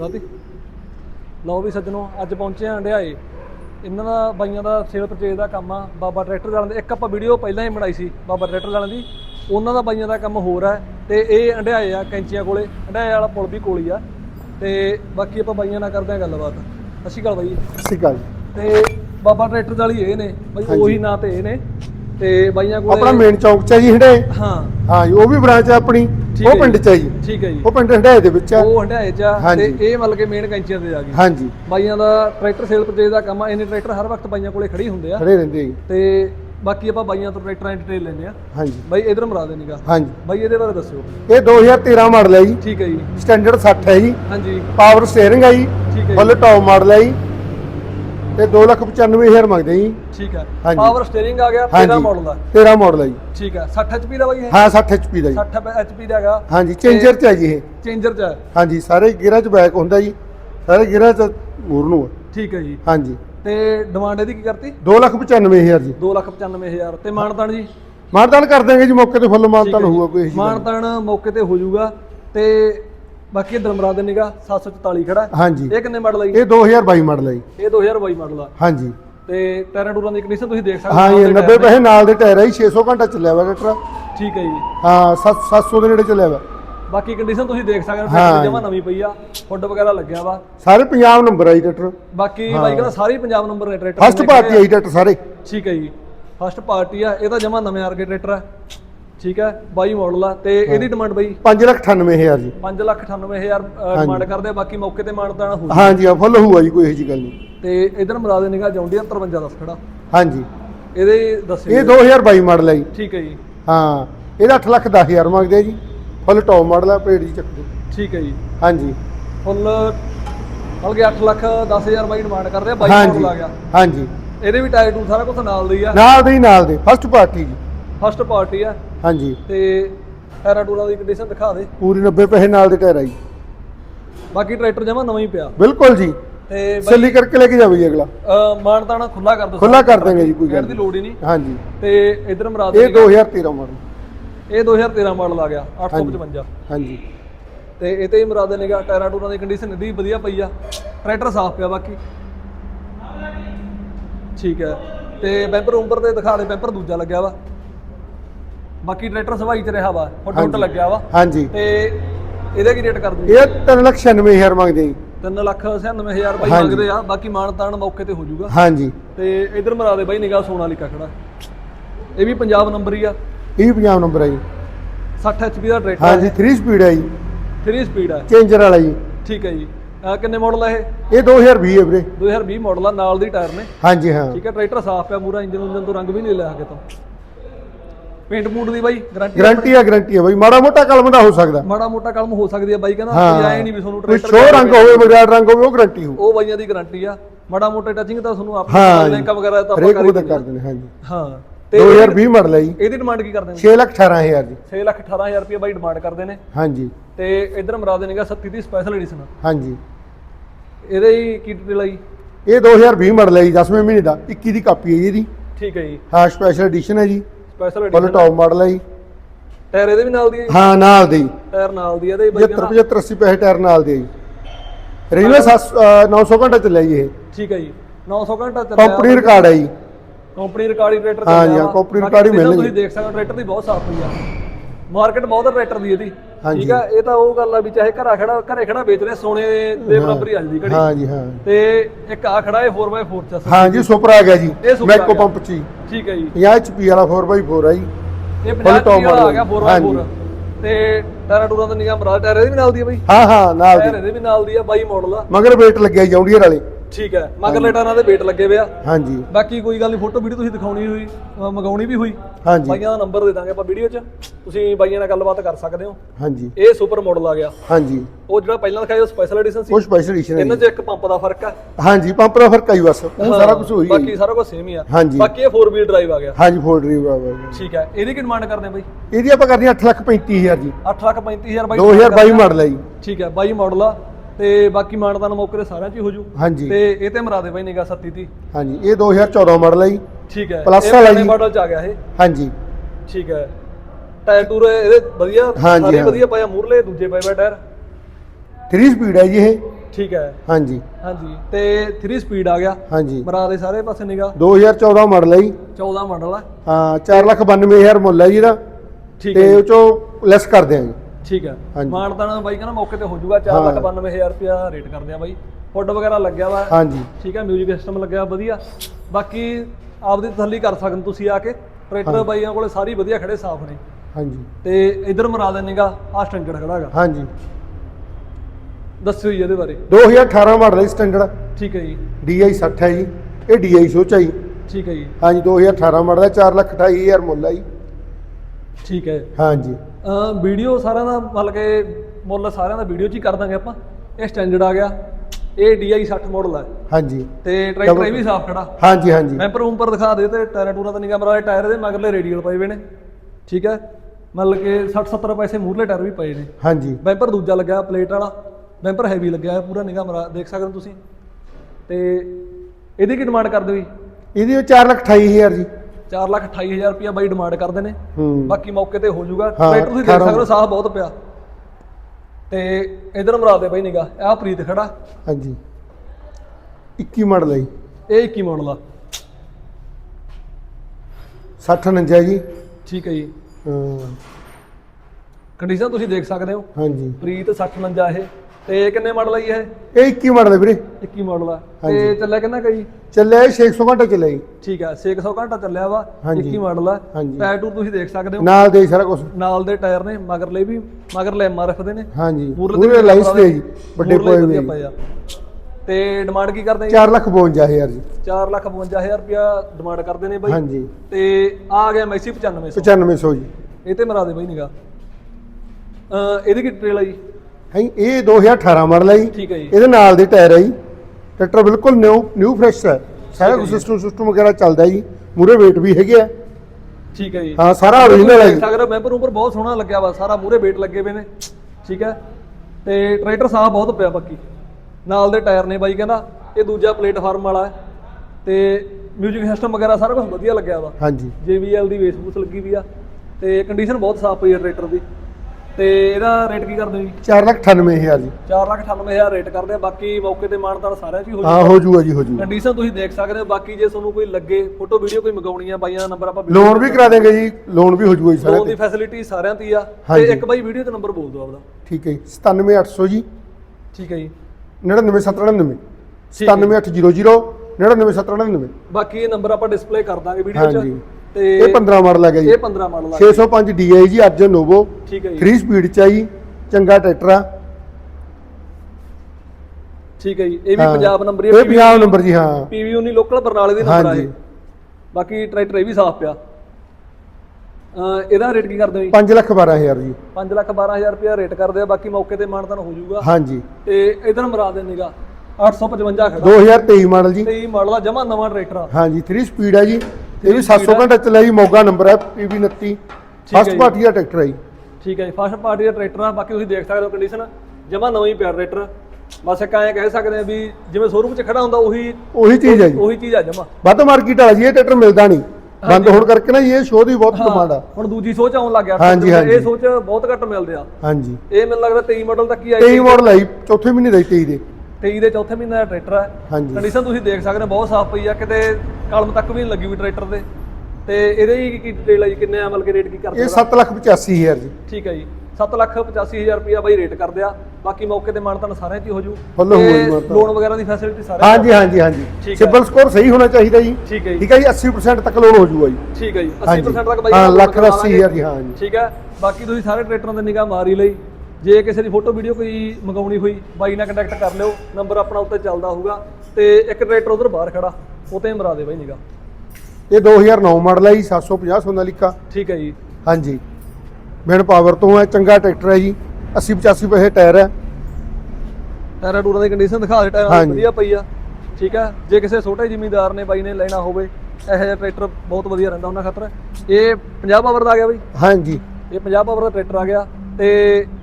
ਰਾਤੀ ਲਓ ਵੀ ਸੱਜਣੋ ਅੱਜ ਪਹੁੰਚੇ ਆਂ ਹੰਡਿਆਏ ਇਹਨਾਂ ਦਾ ਬਾਈਆਂ ਦਾ ਸੇਲ ਪਰਚੇਜ ਦਾ ਕੰਮ ਆ। ਬਾਬਾ ਟਰੈਕਟਰ ਵਾਲਿਆਂ ਦੇ ਇੱਕ ਆਪਾਂ ਵੀਡੀਓ ਪਹਿਲਾਂ ਹੀ ਬਣਾਈ ਸੀ ਬਾਬਾ ਟਰੈਕਟਰ ਵਾਲਿਆਂ ਦੀ। ਉਹਨਾਂ ਦਾ ਬਾਈਆਂ ਦਾ ਕੰਮ ਹੋਰ ਹੈ ਤੇ ਇਹ ਹੰਡਿਆਏ ਆ ਕੈਂਚੀਆਂ ਕੋਲੇ। ਹੰਡਿਆਏ ਵਾਲਾ ਪੁਲ ਵੀ ਕੋਲ ਹੀ ਆ। ਤੇ ਬਾਕੀ ਆਪਾਂ ਬਾਈਆਂ ਨਾਲ ਕਰਦੇ ਆਂ ਗੱਲਬਾਤ। ਸਤਿ ਸ਼੍ਰੀ ਅਕਾਲ ਬਾਈ। ਸਤਿ ਸ਼੍ਰੀ ਅਕਾਲ ਤੇ ਬਾਬਾ ਟਰੈਕਟਰ ਵਾਲੀ ਇਹ ਨੇ। ਬਾਈ ਉਹੀ ਨਾਂ ਤੇ ਇਹ ਨੇ। ਤੇ ਬਾਈਆਂ ਕੋਲੇ ਆਪਣਾ ਮੇਨ ਚੌਕ ਚ ਹੈ ਜੀ ਹੰਡੇ ਹਾਂ। ਹਾਂ ਉਹ ਵੀ ਬ੍ਰਾਂਚ ਹੈ ਆਪਣੀ। ਠੀਕ ਹੈ ਉਹ ਪਿੰਡ ਜੀ। ਚ ਜੀ। ਠੀਕ ਹੈ ਜੀ। ਉਹ ਪਿੰਡ ਹੰਡੇ ਦੇ ਵਿੱਚ ਹੈ ਉਹ ਹੰਡਿਆਏ ਚ ਆ ਤੇ ਹਾਂਜੀ। ਇਹ ਮਤਲਬ ਕਿ ਮੇਨ ਕੈਂਚੀਆਂ ਤੇ ਆ ਗਈ। ਹਾਂਜੀ। ਬਾਈਆਂ ਦਾ ਟਰੈਕਟਰ ਸੇਲ ਪਰਚੇਜ ਦਾ ਕੰਮ ਆ ਇਹਨੇ ਟਰੈਕਟਰ ਹਰ ਵਕਤ ਬਾਈਆਂ ਕੋਲੇ ਖੜੀ ਹੁੰਦੇ ਆ। ਖੜੇ ਰਹਿੰਦੇ ਜੀ। ਤੇ ਬਾਕੀ ਆਪਾਂ ਬਾਈਆਂ ਤੋਂ ਟਰੈਕਟਰਾਂ ਦੀ ਡਿਟੇਲ ਲੈਂਦੇ ਆ। ਹਾਂਜੀ। ਬਾਈ ਇਧਰ ਮਰਾ ਦੇ ਨਿਗਾ ਹਾਂਜੀ। ਬਾਈ ਇਹਦੇ ਬਾਰੇ ਦੱਸਿਓ। ਇਹ 2013 ਮਾਡਲ ਹੈ ਜੀ। ਠੀਕ ਹੈ ਜੀ। ਸਟੈਂਡਰਡ 60 ਹੈ ਜੀ। ਹਾਂਜੀ। ਪਾਵਰ ਸਟੀਅਰਿੰਗ ਹੈ ਜੀ। ਠੀਕ ਹੈ ਫੁੱਲ ਟੌਪ ਮਾਡਲ ਹੈ ਜੀ। ਤੇ 295000 ਮੰਗਦੇ ਜੀ। ਠੀਕ ਹੈ। ਹਾਂਜੀ। ਪਾਵਰ ਸਟੀਅਰਿੰਗ ਆ ਗਿਆ 13 ਹਾਂਜੀ। ਮਾਡਲ ਦਾ। 13 ਮਾਡਲ ਹੈ ਜੀ। ਠੀਕ ਹੈ। 60 HP ਦਾ ਬਾਈ ਇਹ? ਹਾਂ 60 HP ਦਾ ਜੀ। 60 HP ਦਾ ਹੈਗਾ। ਹਾਂਜੀ ਚੇਂਜਰ ਚ ਹੈ ਜੀ ਇਹ। ਚੇਂਜਰ ਚ ਹੈ। ਹਾਂਜੀ ਸਾਰੇ ਗੇਅਰਾਂ ਚ ਬੈਕ ਹੁੰਦਾ ਜੀ। ਸਾਰੇ ਗੇਅਰਾਂ ਚ ਮੂਰ ਨੂੰ ਹੈ। ਠੀਕ ਹੈ ਜੀ। ਹਾਂਜੀ। ਤੇ ਡਿਮਾਂਡ ਇਹਦੀ ਕੀ ਕਰਤੀ? 295000 ਜੀ। 295000 ਤੇ ਮਾਨਤਾਨ ਜੀ? ਮਾਨਦਾਨ ਕਰ ਦਾਂਗੇ ਜੀ ਮੌਕੇ ਤੇ ਫੁੱਲ ਮਾਨਦਾਨ ਹੋਊਗਾ ਕੋਈ ਇਹੋ ਜਿਹੀ ਗੱਲ ਮਾਨਤਾਨ ਮੌਕੇ ਤੇ ਹੋ ਜਾਊਗਾ। ਤੇ ਬਾਕੀ ਇਧਰ ਮਰਾ ਦੇ ਨਿਗਾ 744 ਖੜਾ। ਹਾਂਜੀ। ਇਹ ਕਿੰਨੇ ਮਾਡਲ ਹੈ ਜੀ? ਇਹ 2022 ਮਾਡਲ ਹੈ ਜੀ। ਇਹ 2022 ਮਾਡਲ ਆ। ਹਾਂਜੀ। ਤੇ ਟਾਇਰਾਂ ਟੂਰਾਂ ਦੀ ਕੰਡੀਸ਼ਨ ਤੁਸੀਂ ਦੇਖ ਸਕਦੇ ਹਾਂ ਇਹ ਦੇ 90 ਟਾਇਰ ਪੈਸੇ ਨਾਲ ਦੇ ਟਾਇਰ ਹੈ ਜੀ 600 ਘੰਟਾ ਚੱਲਿਆ ਵਾ ਟਰੈਕਟਰ। ਠੀਕ ਹੈ ਜੀ। ਹਾਂ 7 700 ਦੇ ਨੇੜੇ ਚੱਲਿਆ ਵਾ। ਬਾਕੀ ਕੰਡੀਸ਼ਨ ਤੁਸੀਂ ਦੇਖ ਸਕਦੇ ਹੋ ਟਰੈਕਟਰ। ਜਮਾ ਨਵੀਂ ਪਈ ਆ ਫੁੱਡ ਵਗੈਰਾ ਲੱਗਿਆ ਵਾ। ਸਾਰੇ ਪੰਜਾਬ ਨੰਬਰ ਆ ਜੀ ਟਰੈਕਟਰ ਬਾਕੀ ਬਾਈ ਕਹਿੰਦਾ ਸਾਰੇ ਪੰਜਾਬ ਨੰਬਰ ਨੇ ਟਰੈਕਟਰ ਫਸਟ ਪਾਰਟੀ ਆ ਜੀ ਟਰੈਕਟਰ ਸਾਰੇ। ਠੀਕ ਹੈ ਜੀ। ਫਸਟ ਪਾਰਟੀ ਆ ਇਹ ਤਾਂ ਜਮਾ ਨਵੇਂ ਆਰਗੇ ਟਰੈਕਟਰ ਆ। ਠੀਕ ਹੈ 22 ਮਾਡਲ ਆ ਤੇ ਇਹਦੀ ਡਿਮਾਂਡ ਬਾਈ? 598000 ਜੀ। 598000 ਡਿਮਾਂਡ ਕਰਦੇ ਆ, ਬਾਕੀ ਮੌਕੇ ਤੇ ਮਾਨਦਾਨ ਹੋ ਜਾਊ। ਹਾਂਜੀ ਆ ਫੁੱਲ ਹੋਊਗਾ ਜੀ ਕੋਈ ਇਹੋ ਜਿਹੀ ਗੱਲ ਨਹੀਂ। ਤੇ ਇਧਰ ਮਰਾ ਦੇ ਨਿਗਾ ਜੌਂਡੀਆ 53 ਦੱਸ ਖੜਾ। ਹਾਂਜੀ। ਇਹਦੇ ਦੱਸਿਓ ਇਹ 2022 ਮਾਡਲ ਹੈ ਜੀ। ਠੀਕ ਹੈ ਜੀ। ਹਾਂ ਇਹਦਾ 8 ਲੱਖ 10000 ਮੰਗਦੇ ਜੀ। ਫੁੱਲ ਟੌਪ ਮਾਡਲ ਆ ਪੇੜ ਜੀ ਚੱਕਦੇ ਠੀਕ ਹੈ ਜੀ। ਹਾਂਜੀ। ਫੁੱਲ ਹਲਕੇ 8 ਲੱਖ 10000 ਬਾਈ ਡਿਮਾਂਡ ਕਰਦੇ ਆ 22 ਹਾਂਜੀ। ਮਾਡਲ ਆ ਗਿਆ। ਹਾਂਜੀ। ਇਹਦੇ ਵੀ ਟਾਇਰ ਟੂ ਸਾਰਾ ਕੁਝ ਨਾਲ ਦੀ ਆ। ਨਾਲ ਦੇ ਨਾਲ ਦੇ। ਫਸਟ ਪਾਰਟੀ ਜੀ। ਫਸਟ ਪਾਰਟੀ ਆ। ਹਾਂਜੀ। ਤੇ ਟਾਇਰਾਂ ਟੂਰਾਂ ਦੀ ਕੰਡੀਸ਼ਨ ਦਿਖਾ ਦੇ। ਪੂਰੀ 90 ਪੈਸੇ ਨਾਲ ਦੇ ਟਾਇਰ ਆ ਜੀ ਬਾਕੀ ਟਰੈਕਟਰ ਜਮਾ ਨਵਾਂ ਹੀ ਪਿਆ। ਬਿਲਕੁਲ ਜੀ। ਤੇ ਸੱਲੀ ਕਰਕੇ ਲੈ ਕੇ ਜਾਵੇ ਜੀ ਅਗਲਾ। ਮਾਨਤਾਣਾ ਖੁੱਲਾ ਕਰ ਦੋ ਖੁੱਲਾ ਕਰ ਦਾਂਗੇ ਜੀ ਕੋਈ ਗੱਲ ਦੀ ਲੋੜ ਹੀ ਨਹੀਂ। ਹਾਂਜੀ। ਤੇ ਇਧਰ ਮਰਾ ਦੇ ਇਹ 2013 ਮਾਡਲ ਇਹ 2013 ਮਾਡਲ ਆ ਗਿਆ 855 ਹਾਂਜੀ। ਤੇ ਇਹ ਤੇ ਹੀ ਮਰਾ ਦੇ ਨਿਗਾ ਟਾਇਰਾਂ ਟੂਰਾਂ ਦੀ ਕੰਡੀਸ਼ਨ ਇਹਦੀ ਵਧੀਆ ਪਈ ਆ। ਟਰੈਕਟਰ ਸਾਫ਼ ਪਿਆ ਬਾਕੀ। ਠੀਕ ਹੈ। ਤੇ ਬੈਂਪਰ ਉਂਪਰ ਤੇ ਦਿਖਾ ਦੇ ਬੈਂਪਰ ਦੂਜਾ ਲੱਗਿਆ ਵਾ। ਬਾਕੀ ਟਰੈਕਟਰ ਸਵਾਈ ਚ ਰਿਹਾ ਵਾ ਫੁੱਟ ਹਾਂਜੀ। ਲੱਗਿਆ ਵਾ। ਹਾਂਜੀ। ਤੇ ਇਹਦਾ ਕੀ ਰੇਟ ਕਰ ਇਹ 396000 ਮੰਗਦੇ ਜੀ। 3 ਲੱਖ 96000 ਬਾਈ ਹਾਂਜੀ। ਮੰਗਦੇ ਆ ਬਾਕੀ ਮਾਨ ਤਾਨ ਮੌਕੇ ਤੇ ਹੋ ਜਾਊਗਾ। ਹਾਂਜੀ। ਤੇ ਇਧਰ ਮਰਾ ਦੇ ਬਾਈ ਨਿਗਾਹ ਸੋਨਾਲੀਕਾ ਖੜਾ ਇਹ ਵੀ ਪੰਜਾਬ ਨੰਬਰ ਹੀ ਆ। ਇਹ ਪੰਜਾਬ ਨੰਬਰ ਹੈ ਜੀ। 60 HP ਦਾ ਟਰੈਕਟਰ ਹਾਂਜੀ 3 ਸਪੀਡ ਹੈ ਜੀ। 3 ਸਪੀਡ ਆ। ਚੇਂਜਰ ਵਾਲਾ ਜੀ। ਠੀਕ ਹੈ ਜੀ। ਕਿੰਨੇ ਮਾਡਲ ਆ ਇਹ? ਇਹ 2020 ਹੈ ਵੀਰੇ। 2020 ਮਾਡਲ ਆ ਨਾਲ ਦੀ ਟਾਇਰ ਨੇ। ਹਾਂਜੀ ਹਾਂ। ਠੀਕ ਹੈ ਟਰੈਕਟਰ ਸਾਫ਼ ਪਿਆ ਪੂਰਾ ਇੰਜਨ ਉਂਜਨ ਤੋਂ ਰੰਗ ਵੀ ਨਹੀਂ ਲਿਆ ਕੇ ਤੋਂ। ਪੇਂਟ ਮੂਡ ਦੀ ਬਾਈ ਗਾਰੰਟੀ ਗਾਰੰਟੀ ਆ ਗਾਰੰਟੀ ਹੈ ਬਾਈ। ਮਾੜਾ ਮੋਟਾ ਕਲਮ ਦਾ ਹੋ ਸਕਦਾ। ਮਾੜਾ ਮੋਟਾ ਕਲਮ ਹੋ ਸਕਦੀ ਹੈ ਬਾਈ ਕਹਿੰਦਾ ਕੋਈ ਐ ਨਹੀਂ ਵੀ ਤੁਹਾਨੂੰ ਕੋਈ ਟਰੈਕਟਰ ਸ਼ੋ ਰੰਗ ਹੋਵੇ। ਬਗੈਰ ਰੰਗ ਹੋਵੇ ਉਹ ਗਾਰੰਟੀ ਹੋ ਉਹ ਬਾਈਆਂ ਦੀ ਗਾਰੰਟੀ ਆ। ਮਾੜਾ ਮੋਟਾ ਟੱਚਿੰਗ ਤਾਂ ਤੁਹਾਨੂੰ ਆਪ ਹਾਂ ਲਿੰਕ ਵਗੈਰਾ ਤਾਂ ਆਪਾਂ ਕਰ ਹੀ ਦਿੰਦੇ ਹਾਂਜੀ ਹਾਂ ਤੇ 2020 ਮਾਡਲ ਹੈ ਜੀ। ਇਹਦੀ ਡਿਮਾਂਡ ਕੀ ਕਰਦੇ ਨੇ? 6 ਲੱਖ 18000 ਜੀ। 6 ਲੱਖ 18000 ਰੁਪਏ ਬਾਈ ਡਿਮਾਂਡ ਕਰਦੇ ਨੇ। ਹਾਂਜੀ ਤੇ ਇਧਰ ਮਰਾ ਦੇਣੇਗਾ 37 ਦੀ ਸਪੈਸ਼ਲ ਐਡੀਸ਼ਨ ਹਾਂਜੀ ਇਹਦੇ ਹੀ ਕੀ ਡਿਟੇਲ ਆਈ ਇਹ 2020 ਮਾਡਲ ਹੈ ਜੀ 10ਵੇਂ ਮਹੀਨੇ ਦਾ। 21 ਦੀ ਕਾਪੀ ਹੈ ਜੀ ਇਹਦੀ। ਠੀਕ ਹੈ ਜੀ। ਹਾਂ ਸਪੈਸ਼ਲ ਐਡੀਸ਼ਨ ਹੈ ਜੀ। ਸਪੈਸ਼ਲ ਫੁੱਲ ਟੌਪ ਮਾਡਲ ਹੈ ਜੀ। ਟਾਇਰ ਇਹਦੇ ਵੀ ਨਾਲ ਦੀ ਹੈ ਜੀ? ਹਾਂ ਨਾਲ ਦੇ। ਟਾਇਰ ਨਾਲ ਦੀ ਹੈ ਇਹਦੇ ਬਾਈ 75 ਕਹਿੰਦਾ 75 80 ਪੈਸੇ ਟਾਇਰ ਨਾਲ ਦੇ ਜੀ। ਰੀਨਲ 900 ਘੰਟਾ ਚੱਲਿਆ ਜੀ ਇਹ। ਠੀਕ ਹੈ ਜੀ। 900 ਘੰਟਾ ਚੱਲਿਆ। ਕੰਪਨੀ ਰਿਕਾਰਡ ਹੈ ਜੀ। ਕੰਪਨੀ ਰਿਕਾਰਡੀ ਟਰੈਕਟਰ ਹਾਂ ਜੀ, ਹਾਂ, ਬਾਕੀ ਰਿਕਾਰਡ ਹੀ condition ਮਿਲਣੀ। ਤੁਸੀਂ ਦੇਖ ਸਕਦੇ ਹੋ ਟਰੈਕਟਰ ਦੀ ਬਹੁਤ ਸਾਫ਼ ਪਈ ਆ। ਮਾਰਕੀਟ ਬਹੁਤ ਟਰੈਕਟਰ ਦੀ ਇਹਦੀ। ਹਾਂਜੀ। ਠੀਕ ਆ ਇਹ ਤਾਂ ਉਹ ਗੱਲ ਆ ਵੀ ਚਾਹੇ ਘਰਾ ਖੜਾ ਘਰੇ ਖੜਾ ਵੇਚ ਰਹੇ ਸੋਨੇ ਦੇ ਬਰਾਬਰ ਹੀ ਆ ਜਾਂਦੀ ਘੜੀ। ਹਾਂ ਜੀ ਹਾਂ। ਤੇ ਇੱਕ ਆ ਖੜਾ ਹੈ 4x4 ਚ ਅਸਲ। ਹਾਂ ਜੀ ਸੁਪਰ ਆ ਗਿਆ ਜੀ। ਇਹ ਆ ਮੈਕੋ। ਪੰਪ ਚ ਠੀਕ ਹੈ ਜੀ। 50 HP ਵਾਲਾ 4x4 ਹੈ ਜੀ। ਇਹ Full 50 top ਟੀ ਵਾਲਾ ਆ ਗਿਆ 4x4 ਹਾਂਜੀ। ਤੇ ਟਾਇਰਾਂ ਟੂਰਾਂ ਦਾ ਨਿਗਾਹ ਮਰਾ ਟਾਇਰ ਇਹਦੇ ਵੀ ਨਾਲ ਦੀ ਆ ਬਈ? ਹਾਂ ਹਾਂ ਨਾਲ ਦੀ। ਇਹਦੇ ਵੀ ਨਾਲ ਦੀ ਆ 22 ਮਾਡਲ ਆ। ਮਗਰ ਵੇਟ ਲੱਗਿਆ ਜੌਂਡੀਅਰ ਵਾਲੇ। ਠੀਕ ਹੈ। ਮਗਰ ਲੈਟਾਂ ਦੇ ਵੇਟ ਲੱਗੇ ਹੋਏ ਆ। ਹਾਂਜੀ। ਬਾਕੀ ਕੋਈ ਗੱਲ ਨਹੀਂ ਫੋਟੋ ਵੀਡੀਓ ਤੁਸੀਂ ਦਿਖਾਉਣੀ ਹੋਈ ਅ, ਮੰਗਾਉਣੀ ਵੀ ਹੋਈ। ਹਾਂਜੀ। ਬਾਈਆਂ ਦਾ ਨੰਬਰ ਦੇ ਦਾਂਗੇ ਆਪਾਂ ਵੀਡੀਓ 'ਚ। ਤੁਸੀਂ ਬਾਈਆਂ ਨਾਲ ਗੱਲਬਾਤ ਕਰ ਸਕਦੇ ਹੋ। ਹਾਂਜੀ। ਇਹ ਸੁਪਰ ਮਾਡਲ ਆ ਗਿਆ। ਹਾਂਜੀ। ਉਹ ਜਿਹੜਾ ਪਹਿਲਾਂ ਦਿਖਾਇਆ ਉਹ ਸਪੈਸ਼ਲ ਐਡੀਸ਼ਨ ਸੀ। ਉਹ ਸਪੈਸ਼ਲ ਐਡੀਸ਼ਨ ਹੈ ਇਹਨਾਂ ਜੀ। 'ਚ ਇੱਕ ਪੰਪ ਦਾ ਫ਼ਰਕ ਆ। ਹਾਂਜੀ ਪੰਪ ਦਾ ਫ਼ਰਕ ਆਈ ਬਸ। ਉਹ ਸਾਰਾ ਕੁਝ ਹੋਈ। ਬਾਕੀ ਸਾਰਾ ਕੁਝ ਸੇਮ ਹੀ ਆ। ਹਾਂਜੀ। ਬਾਕੀ ਇਹ 4 ਵੀਲ ਡਰਾਈਵ ਆ ਗਿਆ। ਹਾਂਜੀ ਫੋਰ ਡਰਾਈਵਰ ਠੀਕ ਹੈ। ਇਹਦੀ ਕੀ ਡਿਮਾਂਡ ਕਰਦੇ ਆ ਬਾਈ? ਇਹਦੀ ਆਪਾਂ ਕਰਨੀ 835000 ਜੀ। 835000 ਬਾਈ 2022 ਮਾਡਲ ਹੈ ਜੀ। ਠੀਕ ਹੈ 22 ਮਾਡਲ ਆ। ਤੇ ਬਾਕੀ ਮਾਨਦਾਨ ਮੌਕੇ ਤੇ ਸਾਰਿਆਂ 'ਚ ਹੀ ਹੋ ਜੂ। ਹਾਂਜੀ। ਤੇ ਇਹ ਤੇ ਮਰਾ ਦੇ ਬਾਈ ਨਿਗਾ 37 ਦੀ ਹਾਂਜੀ ਇਹ 2014 ਮਾਡਲ ਹੈ ਜੀ। ਠੀਕ ਹੈ। ਇਹ ਵਾਲਾ ਜੀ। ਮਾਡਲ 'ਚ ਆ ਗਿਆ ਇਹ। ਹਾਂਜੀ। ਠੀਕ ਹੈ। ਟਾਇਰ ਟੂਰ ਇਹਦੇ ਵਧੀਆ ਸਾਰੇ ਹਾਂ। ਵਧੀਆ ਪਾਇਆ ਮੂਰਲੇ ਦੂਜੇ ਪਏ ਟਾਇਰ 3 ਸਪੀਡ ਹੈ ਜੀ ਇਹ। ਠੀਕ ਹੈ। ਹਾਂਜੀ। ਹਾਂਜੀ ਤੇ 3 ਸਪੀਡ ਆ ਗਿਆ। ਹਾਂਜੀ। ਮਰਾ ਦੇ ਸਾਰੇ ਪਾਸੇ ਨਿਗਾ 2014 ਮਾਡਲ ਹੈ ਜੀ। 14 ਮਾਡਲ ਆ। ਹਾਂ 492000 ਮੁੱਲ ਹੈ ਜੀ ਇਹਦਾ। ਠੀਕ ਹੈ ਤੇ ਜੀ, ਉਹ ਚੋਂ ਲੈਸ ਕਰ ਦਿਆਂਗੇ ਠੀਕ ਹੈ। ਹਾਂਜੀ। ਮਾਨਤਾਨਾ ਬਾਈ ਕਹਿੰਦਾ ਮੌਕੇ ਤੇ ਹੋ ਜਾਊਗਾ 492000 ਰੁਪਿਆ ਰੇਟ ਕਰਦੇ ਆ ਬਾਈ। ਫੁੱਡ ਵਗੈਰਾ ਲੱਗਿਆ ਵਾ। ਹਾਂਜੀ। ਠੀਕ ਹੈ 뮤직 ਸਿਸਟਮ ਲੱਗਿਆ ਵਧੀਆ। ਬਾਕੀ ਆਪਦੀ ਤਸੱਲੀ ਕਰ ਸਕਦੇ ਹੋ ਤੁਸੀਂ ਆ ਕੇ। ਟਰੈਕਟਰ ਬਾਈਆਂ ਕੋਲੇ ਸਾਰੀ ਵਧੀਆ ਖੜੇ ਸਾਫ਼ ਨੇ। ਹਾਂਜੀ। ਤੇ ਇਧਰ ਮਰਾ ਦੇਣੇਗਾ ਆ ਸਟੈਂਡਰਡ ਖੜਾ ਹੈਗਾ ਹਾਂਜੀ। ਦੱਸਿਓ ਜੀ ਇਹਦੇ ਬਾਰੇ। 2018 ਮਾਡਲ ਹੈ ਸਟੈਂਡਰਡ ਠੀਕ ਹੈ ਜੀ। DI 60 ਹੈ ਜੀ। ਇਹ DI ਸੋਚ ਹੈ ਜੀ। ਠੀਕ ਹੈ ਜੀ। ਹਾਂਜੀ 2018 ਮਾਡਲ ਹੈ 428000 ਮੁੱਲ ਹੈ ਜੀ। ਠੀਕ ਹੈ। ਹਾਂਜੀ। ਵੀਡੀਓ ਸਾਰਿਆਂ ਦਾ ਮਤਲਬ ਕਿ ਮੁੱਲ ਸਾਰਿਆਂ ਦਾ ਵੀਡੀਓ 'ਚ ਹੀ ਕਰ ਦਾਂਗੇ ਆਪਾਂ। ਇਹ ਸਟੈਂਡਰਡ ਆ ਗਿਆ। ਇਹ DI 60 ਮਾਡਲ ਹੈ ਹਾਂਜੀ। ਤੇ ਟਰੈਕਟਰ ਇਹ ਵੀ ਸਾਫ਼ ਖੜਾ। ਹਾਂਜੀ ਹਾਂਜੀ। ਮੈਂਪਰ ਉੱਪਰ ਦਿਖਾ ਦੇ ਤੇ ਟਾਇਰ ਟੂਰਾਂ ਤਾਂ ਨਿਗਾਹ ਮਰਾ ਟਾਇਰ ਦੇ ਮਗਰਲੇ ਰੇਡੀਅਲ ਪਏ ਹੋਏ ਨੇ। ਠੀਕ ਹੈ? ਮਤਲਬ ਕਿ 60 70 ਪੈਸੇ ਮੂਹਰਲੇ ਟਾਇਰ ਵੀ ਪਏ ਨੇ। ਹਾਂਜੀ। ਬੈਂਪਰ ਦੂਜਾ ਲੱਗਿਆ ਪਲੇਟ ਵਾਲਾ। ਬੈਂਪਰ ਹੈਵੀ ਲੱਗਿਆ ਪੂਰਾ ਨਿਗਾਹ ਮਰਾ ਦੇਖ ਸਕਦੇ ਹੋ ਤੁਸੀਂ। ਤੇ ਇਹਦੀ ਕੀ ਡਿਮਾਂਡ ਕਰਦੇ ਹੋ ਜੀ? ਇਹਦੀ 428000 ਜੀ। 428000 ਰੁਪਇਆ ਬਾਈ ਡਿਮਾਂਡ ਕਰਦੇ ਨੇ। ਬਾਕੀ ਮੌਕੇ ਤੇ ਹੋ ਜਾਊਗਾ ਟਰੈਕਟਰ ਤੁਸੀਂ ਦੇਖ 18 ਸਕਦੇ ਹੋ ਸਾਹ ਬਹੁਤ ਪਿਆ। ਤੇ ਇਧਰ ਮਰਾ ਦੇ ਬਾਈ ਨਿਗਾਹ ਆਹ ਪ੍ਰੀਤ ਖੜਾ। ਹਾਂਜੀ। 21 ਮਾਡਲ ਹੈ ਇਹ 21 ਮਾਡਲ ਆ। 60 49 ਜੀ। ਠੀਕ ਹੈ ਜੀ। ਹਾਂ, ਕੰਡੀਸ਼ਨ ਤੁਸੀਂ ਦੇਖ ਸਕਦੇ ਹੋ। ਹਾਂਜੀ। ਪ੍ਰੀਤ 6049 ਇਹ। ਤੇ ਕਿੰਨੇ ਮਾਡਲ ਆ ਜੀ ਇਹ? ਇਹ 21 ਮਾਡਲ ਹੈ ਵੀਰੇ। 21 ਮਾਡਲ ਆ। ਤੇ। ਚੱਲਿਆ ਕਿੰਨਾ ਕਈ ਚੱਲਿਆ ਇਹ 600 ਘੰਟਾ ਚੱਲਿਆ ਜੀ। ਠੀਕ ਆ 600 ਘੰਟਾ ਚੱਲਿਆ ਵਾ ਹਾਂਜੀ। 21 ਮਾਡਲ ਆ। ਟਾਇਰ ਟੂਰ ਤੁਸੀਂ ਦੇਖ ਸਕਦੇ ਹੋ। ਨਾਲ ਦੇ ਸਾਰਾ ਕੁਝ ਨਾਲ ਦੇ ਟਾਇਰ ਨੇ ਮਗਰਲੇ ਵੀ ਮਗਰਲੇ ਐਮਆਰਐਫ ਦੇ ਨੇ। ਹਾਂਜੀ। ਪੂਰੇ ਮਗਰਲੇ ਦੇ ਜੀ ਵੱਡੇ ਪੋਏ ਵੀ। ਤੇ ਡਿਮਾਂਡ ਕੀ ਕਰਦੇ ਜੀ? 4 ਲੱਖ 52000 ਜੀ। 4 ਲੱਖ 52000 ਰੁਪਿਆ ਡਿਮਾਂਡ ਕਰਦੇ ਨੇ ਬਾਈ। ਹਾਂਜੀ। ਤੇ ਆ ਗਿਆ ਮੈਸੀ 9500 9500 ਜੀ। ਇਹ ਤੇ ਮਰਾ ਦੇ ਬਾਈ ਨਿਗਾ ਅ ਇਹਦੀ ਕੀ ਟ੍ਰੇਲ ਆ ਜੀ? ਹੈ ਇਹ 2018 ਮਾਡਲ ਹੈ ਜੀ। ਠੀਕ ਹੈ ਜੀ। ਇਹਦੇ ਨਾਲ ਦੇ ਟਾਇਰ ਹੈ ਜੀ। ਟਰੈਕਟਰ ਬਿਲਕੁਲ ਨਿਊ ਨਿਊ ਫਰੈਸ਼ ਹੈ ਸਾਰਾ ਕੁਝ। ਸਿਸਟਮ ਸਿਸਟਮ ਵਗੈਰਾ ਚੱਲਦਾ ਜੀ। ਮੂਰੇ weight ਵੀ ਹੈਗੇ ਆ। ਠੀਕ ਹੈ ਜੀ। ਹਾਂ ਸਾਰਾ ਓਰੀਜਨਲ ਹੈ ਜੀ। ਸਾਗਰ ਮੈਂਬਰ ਉੱਪਰ ਬਹੁਤ ਸੋਹਣਾ ਲੱਗਿਆ ਵਾ। ਸਾਰਾ ਮੂਰੇ ਵੇਟ ਲੱਗੇ ਹੋਏ ਨੇ। ਠੀਕ ਹੈ ਤੇ ਟਰੈਕਟਰ ਸਾਹ ਬਹੁਤ ਪਿਆ ਬਾਕੀ। ਨਾਲ ਦੇ ਟਾਇਰ ਨੇ ਬਾਈ ਕਹਿੰਦਾ ਇਹ ਦੂਜਾ ਪਲੇਟਫਾਰਮ ਵਾਲਾ ਹੈ। ਤੇ 뮤직 ਸਿਸਟਮ ਵਗੈਰਾ ਸਾਰਾ ਕੁਝ ਵਧੀਆ ਲੱਗਿਆ ਵਾ। ਹਾਂਜੀ। JBL ਦੀ ਵੇਸਬੂਸ ਲੱਗੀ ਵੀ ਆ। ਤੇ ਕੰਡੀਸ਼ਨ ਬਹੁਤ ਸਾਫ਼ ਪਈ ਹੈ ਟਰੈਕਟਰ ਦੀ। ਤੇ ਇਹਦਾ ਰੇਟ ਕੀ ਕਰਦੇ ਹੋ ਜੀ? 4 ਲੱਖ 98000 ਜੀ। 498000 ਰੇਟ ਕਰਦੇ ਆ ਬਾਕੀ ਮੌਕੇ ਤੇ ਮਾਨਤਾਨ ਸਾਰਿਆਂ 'ਚ ਹੀ ਹੋ ਹਾਂ ਹੋ ਜੂਗਾ ਜੀ ਹੋ ਜੂਗਾ ਕੰਡੀਸ਼ਨ ਤੁਸੀਂ ਦੇਖ ਸਕਦੇ ਹੋ ਬਾਕੀ ਜੇ ਤੁਹਾਨੂੰ ਕੋਈ ਲੱਗੇ ਫੋਟੋ ਵੀਡੀਓ ਕੋਈ ਮੰਗਾਉਣੀ ਆ ਬਾਈਆਂ ਦਾ ਨੰਬਰ ਆਪਾਂ ਲੋਨ ਵੀ ਕਰਾ ਦੇਂਗੇ ਜੀ ਲੋਨ ਵੀ ਹੋ ਜੂਗਾ ਜੀ ਸਾਰਾ ਲੋਨ ਦੀ ਫੈਸਿਲਿਟੀ ਸਾਰਿਆਂ ਦੀ ਆ। ਤੇ ਹਾਂਜੀ। ਇੱਕ ਬਾਈ ਵੀਡੀਓ ਤੇ ਨੰਬਰ ਬੋਲ ਦਿਓ ਆਪਦਾ। ਠੀਕ ਹੈ ਜੀ 97800 ਜੀ। ਠੀਕ ਹੈ ਜੀ। 99799 ਠੀਕ ਹੈ। 97800 99799 ਬਾਕੀ ਇਹ ਨੰਬਰ ਆਪਾਂ ਡਿਸਪਲੇ ਕਰ ਦਾਂਗੇ ਵੀਡੀਓ 'ਚ। ਹਾਂਜੀ। ਤੇ ਇਹ 15 ਮਾਡਲ ਹੈਗਾ ਜੀ। ਇਹ 15 ਮਾਡਲ ਆ 605 DI ਜੀ ਅਰਜਨ ਨੋਵੋ ਠੀਕ ਹੈ ਜੀ। 3 ਸਪੀਡ ਚ ਆ ਜੀ ਚੰਗਾ ਟਰੈਕਟਰ ਆ। ਠੀਕ ਹੈ ਜੀ ਇਹ ਵੀ ਹਾਂ। ਪੰਜਾਬ ਨੰਬਰ ਇਹ ਪੰਜਾਬ ਨੰਬਰ ਜੀ ਹਾਂ। ਪੀਵੀ 19 ਲੋਕਲ ਬਰਨਾਲੇ ਦੀ ਨੰਬਰ ਆ। ਇਹ ਬਾਕੀ ਟਰੈਕਟਰ ਇਹ ਵੀ ਸਾਫ਼ ਪਿਆ। ਇਹਦਾ ਰੇਟ ਕੀ ਕਰਦੇ ਹੋ ਜੀ? 5 ਲੱਖ 12000 ਜੀ। 5 ਲੱਖ 12000 ਰੁਪਇਆ ਰੇਟ ਕਰਦੇ ਆ ਬਾਕੀ ਮੌਕੇ ਤੇ ਮਾਨਤਾਨ ਹੋ ਜਾਊਗਾ। ਹਾਂਜੀ। ਤੇ ਇਧਰ ਮਰਾ ਦੇ ਨਿਗਾ। 855 ਖੜਾ। 2023 ਮਾਡਲ ਜੀ। 23 ਮਾਡਲ ਆ ਜਮਾ ਨਵਾਂ ਟਰੈਕਟਰ ਆ। ਹਾਂਜੀ 3 ਸਪੀਡ ਹੈ ਜੀ। ਇਹ ਵੀ Three speed 700 ਆ। ਘੰਟਾ ਚੱਲਿਆ ਜੀ ਮੋਗਾ ਨੰਬਰ ਹੈ PV 29 ਹੈ ਫਸਟ। ਪਾਰਟੀ ਦਾ ਟਰੈਕਟਰ ਹੈ ਠੀਕ ਹੈ ਜੀ ਫਸਟ ਪਾਰਟੀ ਦਾ ਟਰੈਕਟਰ ਆ ਬਾਕੀ ਤੁਸੀਂ ਦੇਖ ਸਕਦੇ ਹੋ ਕੰਡੀਸ਼ਨ ਜਮਾ ਨਵਾਂ ਹੀ ਪਿਆ ਟਰੈਕਟਰ। ਬਸ ਇੱਕ ਐਂ ਕਹਿ ਸਕਦੇ ਆ ਵੀ ਜਿਵੇਂ ਸ਼ੋਰੂਮ 'ਚ ਖੜਾ ਹੁੰਦਾ ਉਹੀ ਉਹੀ ਚੀਜ਼ ਹੈ ਜੀ। ਉਹੀ ਚੀਜ਼ ਆ ਜਮਾ। ਵੱਧ ਮਾਰਕੀਟ ਵਾਲਾ ਜੀ ਇਹ ਟਰੈਕਟਰ ਮਿਲਦਾ ਨਹੀਂ। ਬੰਦ ਹੋਣ ਕਰਕੇ ਨਾ ਇਹ ਸ਼ੋਅ ਦੀ ਬਹੁਤ ਡਿਮਾਂਡ ਆ। ਹੁਣ ਦੂਜੀ ਸੋਚ ਆਉਣ ਲੱਗ ਗਿਆ। ਇਹ। ਸੋਚ ਬਹੁਤ ਘੱਟ ਮਿਲਦੇ ਆ। ਹਾਂਜੀ। ਇਹ ਮੈਨੂੰ ਲੱਗਦਾ 23 ਮਾਡਲ ਤੱਕ ਹੀ ਆਈ 23 ਮਾਡਲ ਜੀ ਚੌਥੇ ਮਹੀਨੇ ਦਾ ਜੀ 23 ਦੇ। 23 ਦੇ ਚੌਥੇ ਮਹੀਨੇ ਦਾ ਟਰੈਕਟਰ ਹੈ ਹਾਂਜੀ। ਕੰਡੀਸ਼ਨ ਤੁਸੀਂ ਦੇਖ ਸਕਦੇ ਹੋ ਬਹੁਤ ਸਾਫ਼ ਪਈ ਆ ਕਿਤੇ ਕਲਮ ਤੱਕ ਵੀ ਨਹੀਂ ਲੱਗੀ ਵੀ ਟਰੈਕਟਰ ਤੇ ਤੇ ਇਹਦੇ ਹੀ ਕੀ ਡਿਟੇਲ ਆ ਜੀ ਕਿੰਨੇ ਅਮਲ ਕੇ ਰੇਟ ਕੀ ਕਰਦੇ ਇਹ 7 ਲੱਖ 85000 ਜੀ। ਠੀਕ ਹੈ ਜੀ। 7 ਲੱਖ 85000 ਰੁਪਇਆ ਬਾਈ ਰੇਟ ਕਰਦੇ ਆ। ਬਾਕੀ ਮੌਕੇ ਤੇ ਮਾਨਤਨ ਸਾਰਿਆਂ 'ਚ ਹੀ ਹੋ ਜੂ। ਫੁੱਲ ਹੋ ਤੇ ਜੂ ਮਾਨਤਾਨ। ਲੋਨ ਵਗੈਰਾ ਦੀ ਫੈਸਿਲਿਟੀ ਸਾਰਿਆਂ 'ਚ ਹਾਂਜੀ ਹਾਂਜੀ ਹਾਂਜੀ। ਠੀਕ ਹੈ। ਸਿਬਲ ਸਕੋਰ ਸਹੀ ਹੋਣਾ ਚਾਹੀਦਾ ਜੀ। ਠੀਕ ਹੈ ਜੀ। ਠੀਕ ਹੈ ਜੀ 80% ਤੱਕ ਲੋਨ ਹੋ ਜੂਗਾ ਜੀ। ਠੀਕ ਹੈ ਜੀ। ਹਾਂਜੀ। 80% ਤੱਕ ਬਾਈ ਹਾਂ, ਲੱਖ ਦਾਂਗੇ। ਹਜ਼ਾਰ ਜੀ, ਹਾਂ ਜੀ। ਠੀਕ ਹੈ ਬਾਕੀ ਤੁਸੀਂ ਸਾਰੇ ਟਰੈਕਟਰਾਂ ਦੇ ਨਿਗਾਹ ਮਾਰੀ ਲਈ। ਜੇ ਕਿਸੇ ਦੀ ਫੋਟੋ ਵੀਡੀਓ ਕੋਈ ਮੰਗਾਉਣੀ ਹੋਈ ਬਾਈ ਨਾਲ ਕੰਟੈਕਟ ਕਰ ਲਿਓ ਨੰਬਰ ਆਪਣਾ ਉੱਤੇ ਚੱਲਦਾ ਹੋਊਗਾ ਤੇ ਇੱਕ ਟਰੈਕਟਰ ਉਧਰ ਬਾਹਰ ਖੜਾ ਉਹ ਤੇ ਮਰਾ ਦੇ ਬਾਈ ਨਿਗਾਹ। ਇਹ 2009 ਮਾਡਲ ਹੈ ਜੀ 750 ਸੋਨਾਲੀਕਾ। ਠੀਕ ਹੈ ਜੀ। ਹਾਂਜੀ। ਬਿਨ ਪਾਵਰ ਤੋਂ ਹੈ ਚੰਗਾ ਟਰੈਕਟਰ ਹੈ ਜੀ 80 85 ਪੈਸੇ ਟਾਇਰ ਹੈ। ਟਾਇਰਾਂ ਟੂਰਾਂ ਦੀ ਕੰਡੀਸ਼ਨ ਦਿਖਾ ਦੇ ਟਾਇਰਾਂ ਦੀ। ਵਧੀਆ ਪਈ ਆ। ਠੀਕ ਹੈ ਜੇ ਕਿਸੇ ਛੋਟੇ ਜ਼ਿਮੀਂਦਾਰ ਨੇ ਬਾਈ ਨੇ ਲੈਣਾ ਹੋਵੇ ਇਹੋ ਜਿਹਾ ਟਰੈਕਟਰ ਬਹੁਤ ਵਧੀਆ ਰਹਿੰਦਾ ਉਹਨਾਂ ਖਾਤਰ। ਇਹ 50 ਪਾਵਰ ਦਾ ਆ ਗਿਆ ਬਾਈ। ਹਾਂਜੀ। ਇਹ 50 ਪਾਵਰ ਦਾ ਟਰੈਕਟਰ ਆ ਗਿਆ। ਤੇ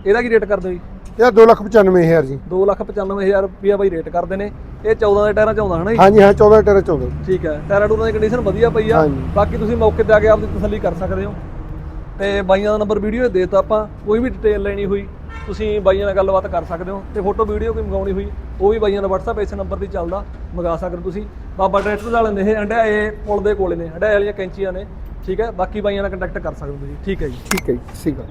ਇਹਦਾ ਕੀ ਰੇਟ ਕਰਦੇ ਹੋ ਜੀ? ਇਹਦਾ 295000 ਜੀ। 295000 ਰੁਪਿਆ ਬਾਈ ਰੇਟ ਕਰਦੇ ਨੇ। ਇਹ 14 ਦੇ ਟਾਇਰਾਂ ਚ ਆਉਂਦਾ ਹਨਾ ਜੀ? ਹਾਂਜੀ ਹਾਂ 14 ਟਾਇਰ 14 ਠੀਕ ਹੈ। ਟਾਇਰਾਂ ਟੂਰਾਂ ਦੀ ਕੰਡੀਸ਼ਨ ਵਧੀਆ ਪਈ ਆ। ਬਾਕੀ ਤੁਸੀਂ ਮੌਕੇ ਤੇ ਆ ਕੇ ਆਪਦੀ ਤਸੱਲੀ ਕਰ ਸਕਦੇ ਹੋ। ਤੇ ਬਾਈਆਂ ਦਾ ਨੰਬਰ ਵੀਡੀਓ 'ਚ ਦੇ ਦਿੱਤਾ ਆਪਾਂ ਕੋਈ ਵੀ ਡਿਟੇਲ ਲੈਣੀ ਹੋਈ ਤੁਸੀਂ ਬਾਈਆਂ ਨਾਲ ਗੱਲਬਾਤ ਕਰ ਸਕਦੇ ਹੋ। ਤੇ ਫੋਟੋ ਵੀਡੀਓ ਕੋਈ ਮੰਗਾਉਣੀ ਹੋਈ ਉਹ ਵੀ ਬਾਈਆਂ ਦਾ WhatsApp ਇਸ ਨੰਬਰ ਤੇ ਚੱਲਦਾ ਮੰਗਾ ਸਕਦੇ ਹੋ ਤੁਸੀਂ। ਬਾਬਾ ਟਰੈਕਟਰ ਵਾਲੇ ਨੇ ਇਹ ਹੰਡਾਏ ਪੁਲ ਦੇ ਕੋਲੇ ਨੇ ਹੰਡਾਏ ਵਾਲੀਆਂ ਕੈਂਚੀਆਂ ਨੇ। ਠੀਕ ਹੈ ਬਾਕੀ ਬਾਈਆਂ ਨਾਲ ਕੰਟੈਕਟ ਕਰ ਸਕਦੇ ਹੋ ਤੁਸੀਂ। ਠੀਕ ਹੈ ਜੀ। ਠੀਕ ਹੈ ਜੀ ਠੀਕ ਹੈ